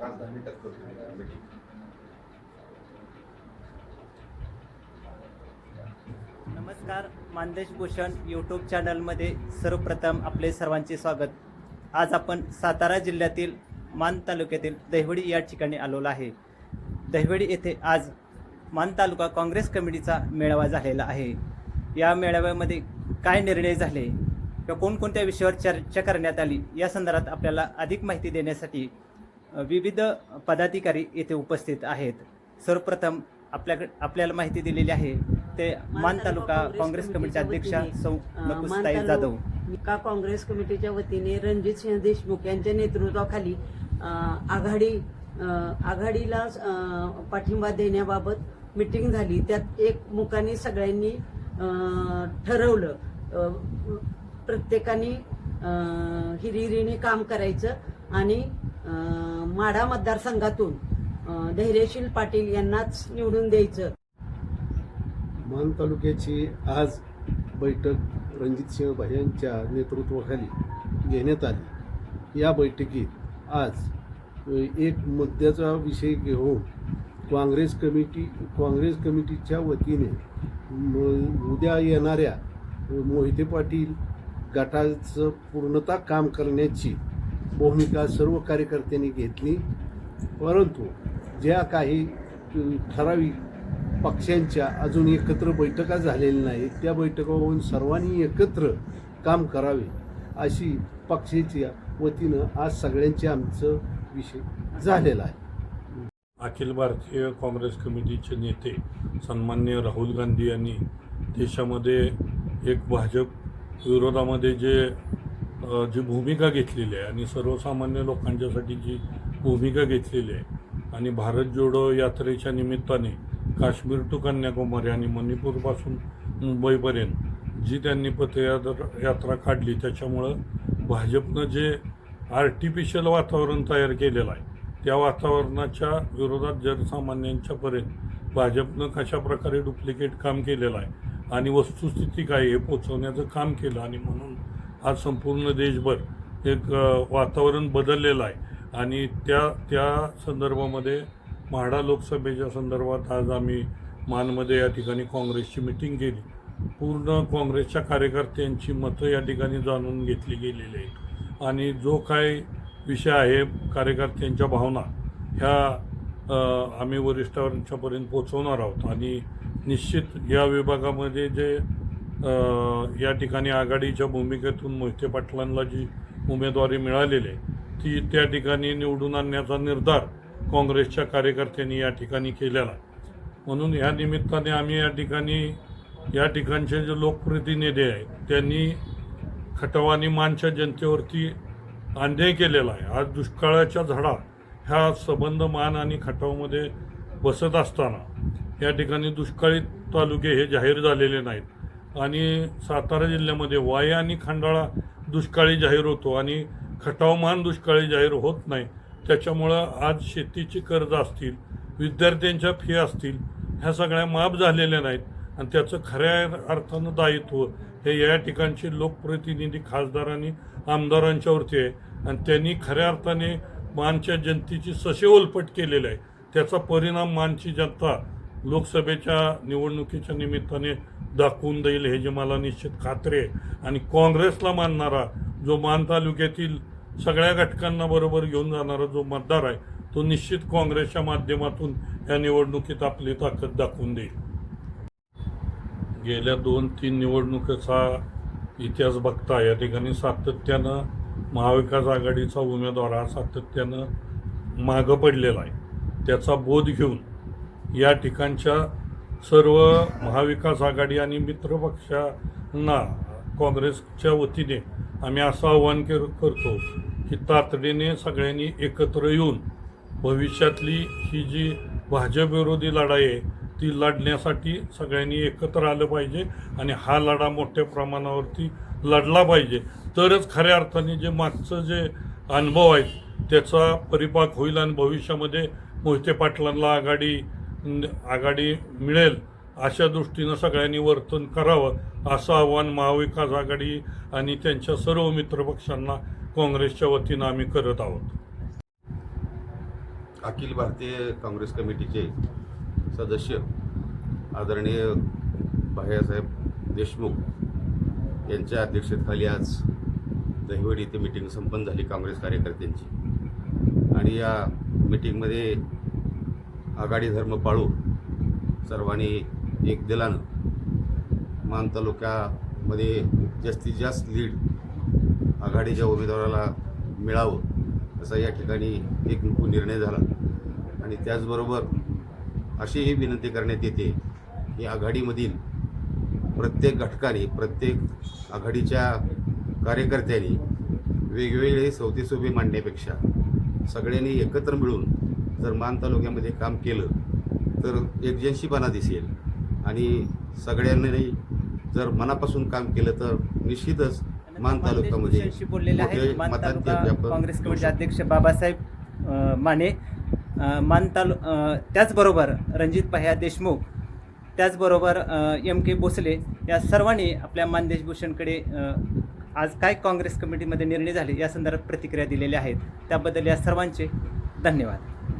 दहा मिनिटात करतो मीटिंग नमस्कार मानदेश भूषण यूट्यूब चॅनलमध्ये सर्वप्रथम आपले सर्वांचे स्वागत. आज आपण सातारा जिल्ह्यातील मान तालुक्यातील दहिवडी या ठिकाणी आलेलो आहे. दहिवडी येथे आज मान तालुका काँग्रेस कमिटीचा मेळावा झालेला आहे. या मेळाव्यामध्ये काय निर्णय झाले? किंवा कोणकोणत्या विषयावर चर्चा करण्यात आली? या संदर्भात आपल्याला अधिक माहिती देण्यासाठी विविध पदाधिकारी येथे उपस्थित आहेत. सर्वप्रथम आपल्याकडे आपल्याला माहिती दिलेली आहे ते मान तालुका काँग्रेस कमिटीच्या अध्यक्षा सौ नकुसताई जाधव. का काँग्रेस कमिटीच्या वतीने रणजित सिंह देशमुख यांच्या नेतृत्वाखाली आघाडी आघाडीला पाठिंबा देण्याबाबत मिटिंग झाली. त्यात एक मुखाने सगळ्यांनी ठरवलं प्रत्येकाने अ, हिरिरीने काम करायचं आणि माढा मतदारसंघातून धैर्यशील पाटील यांनाच निवडून द्यायचं. मान तालुक्याची आज बैठक रणजितसिंह भाई यांच्या नेतृत्वाखाली घेण्यात आली. या बैठकीत आज एक मुद्द्याचा विषय घेऊन काँग्रेस कमिटी काँग्रेस कमिटीच्या वतीने म- उद्या येणाऱ्या मोहिते पाटील गटाचं पूर्णतः काम करण्याची भूमिका सर्व कार्यकर्त्यांनी घेतली. परंतु ज्या काही ठराविक पक्षांच्या अजून एकत्र बैठका झालेल्या नाहीत त्या बैठकावरून सर्वांनी एकत्र काम करावे अशी पक्षाच्या वतीनं आज सगळ्यांचे आमचं विषय झालेला आहे. अखिल भारतीय काँग्रेस कमिटीचे नेते सन्मान्य राहुल गांधी यांनी देशामध्ये एक भाजप विरोधामध्ये जे जी भूमिका घेतलेली आहे आणि सर्वसामान्य लोकांच्यासाठी जी भूमिका घेतलेली आहे आणि भारत जोडो यात्रेच्या निमित्ताने काश्मीर टू कन्याकुमारी आणि मणिपूरपासून मुंबईपर्यंत जी त्यांनी पथयात्रा यात्रा काढली त्याच्यामुळं भाजपनं जे आर्टिफिशियल वातावरण तयार केलेलं आहे त्या वातावरणाच्या विरोधात जनसामान्यांच्यापर्यंत भाजपनं कशा प्रकारे डुप्लिकेट काम केलेलं आहे आणि वस्तुस्थिती काय हे पोचवण्याचं काम केलं आणि म्हणून आज संपूर्ण देशभर एक वातावरण बदललेलं आहे. आणि त्या त्या संदर्भामध्ये म्हाडा लोकसभेच्या संदर्भात आज आम्ही मानमध्ये या ठिकाणी काँग्रेसची मिटिंग केली. पूर्ण काँग्रेसच्या कार्यकर्त्यांची मतं या ठिकाणी जाणून घेतली गेलेली आहेत. आणि जो काय विषय आहे कार्यकर्त्यांच्या भावना ह्या आम्ही वरिष्ठांच्यापर्यंत पोचवणार आहोत. आणि निश्चित या विभागामध्ये जे या ठिकाणी आघाडीच्या भूमिकेतून मोहिते पाटलांना जी उमेदवारी मिळालेली आहे ती त्या ठिकाणी निवडून आणण्याचा निर्धार काँग्रेसच्या कार्यकर्त्यांनी या ठिकाणी केलेला म्हणून ह्या निमित्ताने आम्ही या ठिकाणी या ठिकाणचे जे लोकप्रतिनिधी आहेत त्यांनी खटवानी मानच्या जनतेवरती अन्याय केलेला आहे. आज दुष्काळाच्या झाडा ह्या संबंध मान आणि खटावमध्ये बसत असताना या ठिकाणी दुष्काळी तालुके हे जाहीर झालेले नाहीत. आणि सातारा जिल्ह्यामध्ये वाय आणि खंडाळा दुष्काळी जाहीर होतो आणि खटावमान दुष्काळी जाहीर होत नाही. त्याच्यामुळं आज शेतीची कर्ज असतील विद्यार्थ्यांच्या फी असतील ह्या सगळ्या माफ झालेल्या नाहीत. आणि त्याचं खऱ्या अर्थानं दायित्व हे या ठिकाणचे लोकप्रतिनिधी खासदारांनी आमदारांच्यावरती आहे. आणि त्यांनी खऱ्या अर्थाने मानच्या जनतेची सशेवलपट केलेला आहे. त्याचा परिणाम मानची जनता लोकसभेच्या निवडणुकीच्या निमित्ताने दाखवून देईल हे जे मला निश्चित खात्री आहे. आणि काँग्रेसला मानणारा जो मान तालुक्यातील सगळ्या घटकांना बरोबर घेऊन जाणारा जो मतदार आहे तो निश्चित काँग्रेसच्या माध्यमातून या निवडणुकीत आपली ताकद दाखवून देईल. गेल्या दोन तीन निवडणुकीचा इतिहास बघता या ठिकाणी सातत्यानं महाविकास आघाडीचा उमेदवार हा सातत्यानं मागं पडलेला आहे. त्याचा बोध घेऊन या ठिकाणच्या सर्व महाविकास आघाडी आणि मित्रपक्षांना काँग्रेसच्या वतीने आम्ही असं आव्हान कर करतो की तातडीने सगळ्यांनी एकत्र येऊन भविष्यातली ही जी भाजप विरोधी लढाई आहे ती लढण्यासाठी सगळ्यांनी एकत्र आलं पाहिजे आणि हा लढा मोठ्या प्रमाणावरती लढला पाहिजे. तरच खऱ्या अर्थाने जे मागचं जे अनुभव आहेत त्याचा परिपाक होईल आणि भविष्यामध्ये मोहिते पाटलांना आघाडी आघाडी मिळेल अशा दृष्टीनं सगळ्यांनी वर्तन करावं असं आव्हान महाविकास आघाडी आणि त्यांच्या सर्व मित्रपक्षांना काँग्रेसच्या वतीनं आम्ही करत आहोत. अखिल भारतीय काँग्रेस कमिटीचे सदस्य आदरणीय भायासाहेब देशमुख यांच्या अध्यक्षतेखाली आज दहिवडी इथे मिटिंग संपन्न झाली काँग्रेस कार्यकर्त्यांची. आणि या मिटिंगमध्ये आघाडी धर्म पाळून सर्वांनी एक दिलानं. मान तालुक्यामध्ये जास्तीत जास्त लीड आघाडीच्या उमेदवाराला मिळावं असा या ठिकाणी एक निर्णय झाला. आणि त्याचबरोबर अशीही विनंती करण्यात येते की आघाडीमधील प्रत्येक घटकाने प्रत्येक आघाडीच्या कार्यकर्त्यांनी वेगवेगळे सवतीसोबी मांडण्यापेक्षा सगळ्यांनी एकत्र मिळून जर मान तालुक्यामध्ये काम केलं तर एकजनशीपणा दिसेल. आणि सगळ्यांनी जर मनापासून काम केलं तर निश्चितच मान तालुक्यामध्ये बोललेले आहेत मान तालुका काँग्रेस कमिटीचे. अध्यक्ष बाबासाहेब माने मान तालु त्याचबरोबर रणजित भैया देशमुख त्याचबरोबर एम के भोसले या सर्वांनी आपल्या मानदेश भूषणकडे अ, आज काय काँग्रेस कमिटीमध्ये निर्णय झाले या संदर्भात प्रतिक्रिया दिलेल्या आहेत. त्याबद्दल या सर्वांचे धन्यवाद.